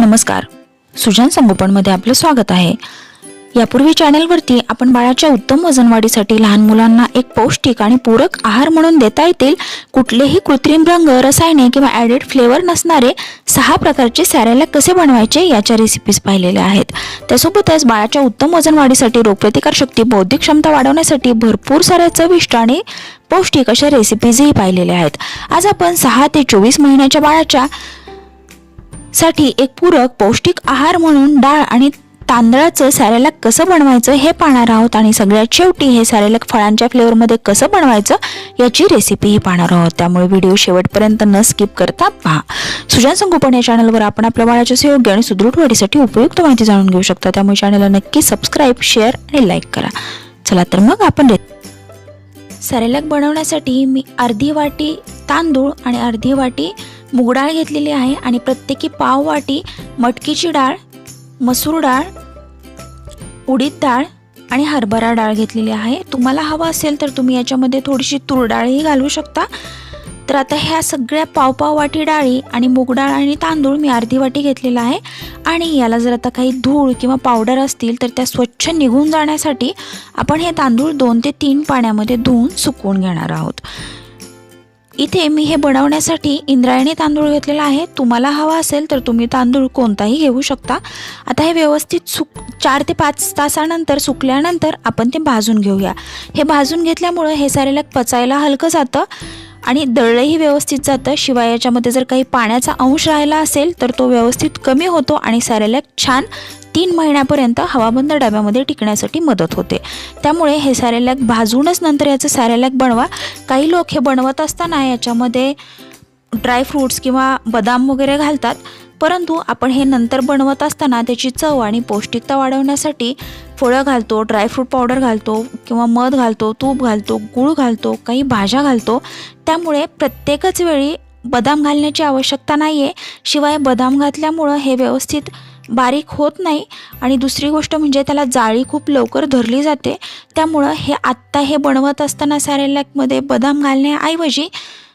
नमस्कार. सुजान संगोपनमध्ये आपलं स्वागत आहे. यापूर्वी चॅनलवरती आपण बाळाच्या उत्तम वजनवाढीसाठी लहान मुलांना एक पौष्टिक आणि पूरक आहार म्हणून देता येतील कुठलेही कृत्रिम रंग रसायने किंवा ॲडेड फ्लेवर नसणारे सहा प्रकारचे सॅरेलॅक कसे बनवायचे याच्या रेसिपीज पाहिलेल्या आहेत. त्यासोबतच बाळाच्या उत्तम वजनवाढीसाठी रोगप्रतिकारशक्ती बौद्धिक क्षमता वाढवण्यासाठी भरपूर साऱ्या चविष्ट आणि पौष्टिक अशा रेसिपीजही पाहिलेल्या आहेत. आज आपण सहा ते चोवीस महिन्याच्या बाळाच्या साठी एक पूरक पौष्टिक आहार म्हणून डाळ आणि तांदळाचं सॅरेलॅक कसं बनवायचं हे पाहणार आहोत आणि सगळ्यात शेवटी हे सॅरेलॅक फळांच्या फ्लेवरमध्ये कसं बनवायचं याची रेसिपीही पाहणार आहोत. त्यामुळे व्हिडिओ शेवटपर्यंत न स्किप करता पहा. सुजान संगोपन या चॅनलवर आपण आपल्या बाळाच्या योग्य आणि सुदृढ वाढीसाठी उपयुक्त माहिती जाणून घेऊ शकता. त्यामुळे चॅनलला नक्की सबस्क्राईब शेअर आणि लाईक करा. चला तर मग आपण सॅरेलॅक बनवण्यासाठी मी अर्धी वाटी तांदूळ आणि अर्धी वाटी मूग डाळ घेतलेली आहे आणि प्रत्येकी पाव वाटी मटकीची डाळ मसूर डाळ उडीद डाळ आणि हरभरा डाळ घेतलेली आहे. तुम्हाला हवं असेल तर तुम्ही याच्यामध्ये थोडीशी तूर डाळही घालू शकता. तर आता ह्या सगळ्या पाव पाव वाटी डाळी आणि मूग डाळ आणि तांदूळ मी अर्धी वाटी घेतलेला आहे. आणि याला जर आता काही धूळ किंवा पावडर असतील तर त्या स्वच्छ निघून जाण्यासाठी आपण हे तांदूळ दोन ते तीन पाण्यामध्ये धुवून सुकवून घेणार आहोत. इथे मी हे बनवण्यासाठी इंद्रायणी तांदूळ घेतलेला आहे. तुम्हाला हवा असेल तर तुम्ही तांदूळ कोणताही घेऊ शकता. आता हे व्यवस्थित सुक चार ते पाच तासानंतर सुकल्यानंतर आपण ते भाजून घेऊया. हे भाजून घेतल्यामुळं हे सारेला पचायला हलकं जातं आणि दळलंही व्यवस्थित जातं. शिवाय याच्यामध्ये जर काही पाण्याचा अंश राहिला असेल तर तो व्यवस्थित कमी होतो आणि सॅरेलॅक छान तीन महिन्यापर्यंत हवाबंद डब्यामध्ये टिकण्यासाठी मदत होते. त्यामुळे हे सॅरेलॅक भाजूनच नंतर याचं सॅरेलॅक बनवा. काही लोक हे बनवत असताना याच्यामध्ये ड्रायफ्रूट्स किंवा बदाम वगैरे घालतात. परंतु आपण हे नंतर बनवत असताना त्याची चव आणि पौष्टिकता वाढवण्यासाठी फळं घालतो ड्रायफ्रूट पावडर घालतो किंवा मध घालतो तूप घालतो गूळ घालतो काही भाज्या घालतो. त्यामुळे प्रत्येकच वेळी बदाम घालण्याची आवश्यकता नाही आहे शिवाय बदाम घातल्यामुळं हे व्यवस्थित बारीक होत नाही. आणि दुसरी गोष्ट म्हणजे त्याला जाळी खूप लवकर धरली जाते. त्यामुळं हे आत्ता हे बनवत असताना सॅरेलॅकमध्ये बदाम घालण्याऐवजी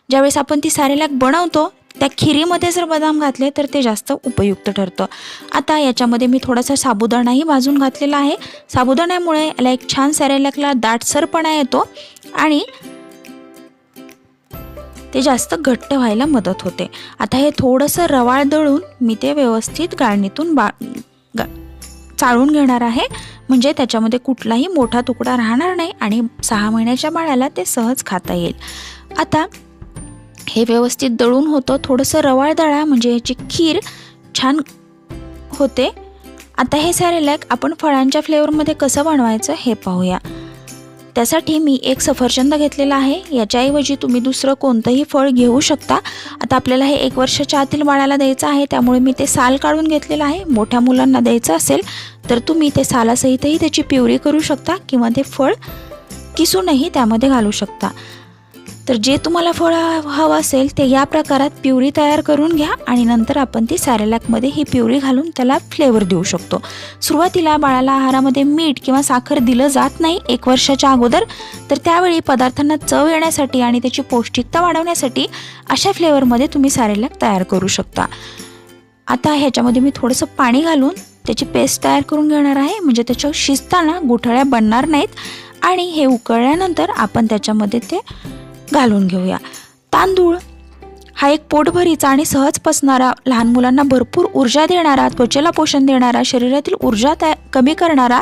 ज्यावेळेस आपण ती सॅरेलॅक बनवतो त्या खिरीमध्ये जर बदाम घातले तर ते जास्त उपयुक्त ठरतं. आता याच्यामध्ये मी थोडासा साबुदाणाही भाजून घातलेला आहे. साबुदाण्यामुळे याला एक छान सॅरेलॅकला दाटसरपणा येतो आणि ते जास्त घट्ट व्हायला मदत होते. आता हे थोडंसं रवाळ दळून मी ते व्यवस्थित गाळणीतून बा गा चाळून घेणार आहे. म्हणजे त्याच्यामध्ये कुठलाही मोठा तुकडा राहणार नाही आणि सहा महिन्याच्या बाळाला ते सहज खाता येईल. आता हे व्यवस्थित दळून होतं. थोडंसं रवाळ दळा म्हणजे याची खीर छान होते. आता हे सॅरेलॅक आपण फळांच्या फ्लेवरमध्ये कसं बनवायचं हे पाहूया. त्यासाठी मी एक सफरचंद घेतलेला आहे. याच्याऐवजी तुम्ही दुसरं कोणतंही फळ घेऊ शकता. आता आपल्याला हे एक वर्षाच्या आतील बाळाला द्यायचं आहे. त्यामुळे मी ते साल काढून घेतलेलं आहे. मोठ्या मुलांना द्यायचं असेल तर तुम्ही ते सालासहितही त्याची प्युरी करू शकता किंवा ते फळ किसूनही त्यामध्ये घालू शकता. तर जे तुम्हाला फळ हवं असेल ते या प्रकारात प्युरी तयार करून घ्या आणि नंतर आपण ती सॅरेलॅकमध्ये ही प्युरी घालून त्याला फ्लेवर देऊ शकतो. सुरुवातीला बाळाला आहारामध्ये मीठ किंवा साखर दिलं जात नाही एक वर्षाच्या अगोदर तर त्यावेळी पदार्थांना चव येण्यासाठी आणि त्याची पौष्टिकता वाढवण्यासाठी अशा फ्लेवरमध्ये तुम्ही सॅरेलॅक तयार करू शकता. आता ह्याच्यामध्ये मी थोडंसं पाणी घालून त्याची पेस्ट तयार करून घेणार आहे. म्हणजे त्याच्या शिजताना गुठळ्या बनणार नाहीत. आणि हे उकळल्यानंतर आपण त्याच्यामध्ये ते घालून घेऊया. तांदूळ हा एक पोटभरीचा आणि सहज पसणारा लहान मुलांना भरपूर ऊर्जा देणारा त्वचेला पोषण देणारा शरीरातील ऊर्जा तया कमी करणारा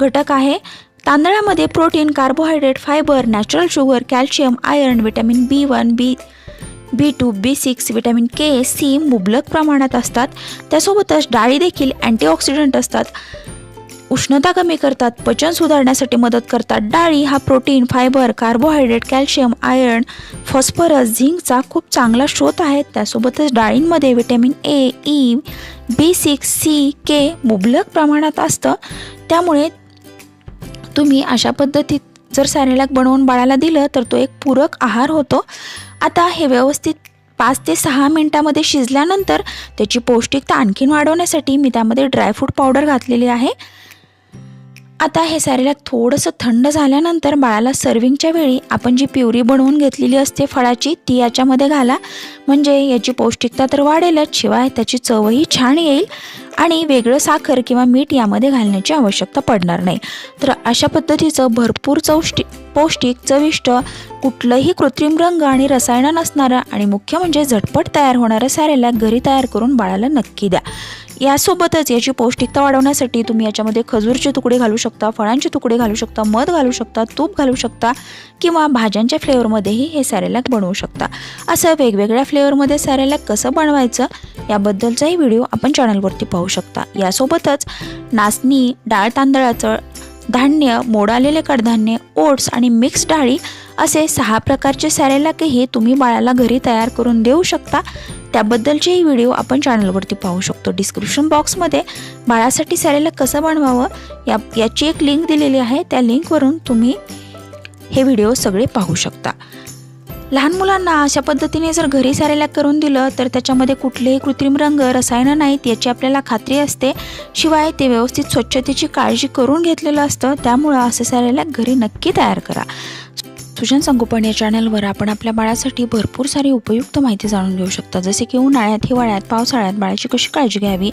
घटक आहे. तांदळामध्ये protein carbohydrate fibre natural sugar calcium iron vitamin B one B B two B six vitamin K C मुबलक प्रमाणात असतात. त्यासोबतच डाळी देखील अँटीऑक्सिडंट असतात. उष्णता कमी करतात पचन सुधारण्यासाठी मदत करतात. डाळी हा protein fibre carbohydrate calcium iron phosphorus झिंकचा खूप चांगला स्रोत आहे. त्यासोबतच डाळींमध्ये vitamin A E B six C K मुबलक प्रमाणात असतं. त्यामुळे तुम्ही अशा पद्धतीत जर सॅरेलॅक बनवून बाळाला दिलं तर तो एक पूरक आहार होतो. आता हे व्यवस्थित पाच ते सहा मिनटामध्ये शिजल्यानंतर त्याची पौष्टिकता आणखीन वाढवण्यासाठी मी त्यामध्ये ड्रायफ्रूट पावडर घातलेली आहे. आता हे सारेला थोडंसं थंड झाल्यानंतर बाळाला सर्विंगच्या वेळी आपण जी प्युरी बनवून घेतलेली असते फळाची ती याच्यामध्ये घाला. म्हणजे याची पौष्टिकता तर वाढेलच शिवाय त्याची चवही छान येईल आणि वेगळं साखर किंवा मीठ यामध्ये घालण्याची आवश्यकता पडणार नाही. तर अशा पद्धतीचं भरपूर चौष्टी पौष्टिक चविष्ट कुठलंही कृत्रिम रंग आणि रसायनं नसणारं आणि मुख्य म्हणजे झटपट तयार होणारं सॅरेलॅक घरी तयार करून बाळाला नक्की द्या. यासोबतच याची पौष्टिकता वाढवण्यासाठी तुम्ही याच्यामध्ये खजूरचे तुकडे घालू शकता फळांचे तुकडे घालू शकता मध घालू शकता तूप घालू शकता किंवा भाज्यांच्या फ्लेवरमध्येही हे सॅरेलॅक बनवू शकता. असं वेगवेगळ्या फ्लेवरमध्ये सॅरेलॅक कसं बनवायचं याबद्दलचाही व्हिडिओ आपण चॅनलवरती पाहू शकता. यासोबतच नाचणी डाळ तांदळाचं धान्य मोडालेले कडधान्य ओट्स आणि मिक्स डाळी असे सहा प्रकारचे सॅरेलाकही तुम्ही बाळाला घरी तयार करून देऊ शकता. त्याबद्दलचेही व्हिडिओ आपण चॅनलवरती पाहू शकतो. डिस्क्रिप्शन बॉक्समध्ये बाळासाठी सॅरेलॅक कसं बनवावं या याची एक लिंक दिलेली आहे. त्या लिंकवरून तुम्ही हे व्हिडिओ सगळे पाहू शकता. लहान मुलांना अशा पद्धतीने जर घरी सॅरेलॅक करून दिलं तर त्याच्यामध्ये कुठलेही कृत्रिम रंग रसायनं नाहीत याची आपल्याला खात्री असते. शिवाय ते व्यवस्थित स्वच्छतेची काळजी करून घेतलेलं असतं. त्यामुळं असं सॅरेलॅक घरी नक्की तयार करा. सुजन संगोपन या चॅनलवर आपण आपल्या बाळासाठी भरपूर सारी उपयुक्त माहिती जाणून घेऊ शकता. जसे की उन्हाळ्यात हिवाळ्यात पावसाळ्यात बाळाची कशी काळजी घ्यावी?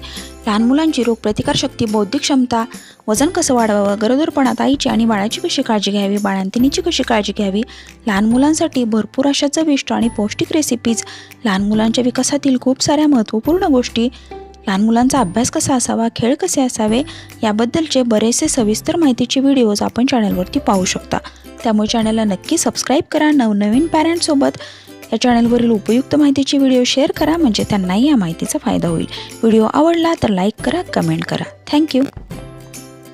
लहान मुलांची रोगप्रतिकारशक्ती बौद्धिक क्षमता वजन कसं वाढवावं? गरोदरपणात आईची आणि बाळाची कशी काळजी घ्यावी? बाळांतिनीची कशी काळजी घ्यावी? लहान मुलांसाठी भरपूर अशा चविष्ट आणि पौष्टिक रेसिपीज लहान मुलांच्या विकासातील खूप साऱ्या महत्त्वपूर्ण गोष्टी लहान मुलांचा अभ्यास कसा असावा खेळ कसे असावे याबद्दलचे बरेचसे सविस्तर माहितीचे व्हिडिओज आपण चॅनलवरती पाहू शकता. त्यामुळे चॅनलला नक्की सबस्क्राईब करा नवनवीन पॅरेंट्ससोबत या चॅनलवरील उपयुक्त माहितीचे व्हिडिओ शेअर करा म्हणजे त्यांनाही या माहितीचा फायदा होईल. व्हिडिओ आवडला तर लाईक करा कमेंट करा. थँक्यू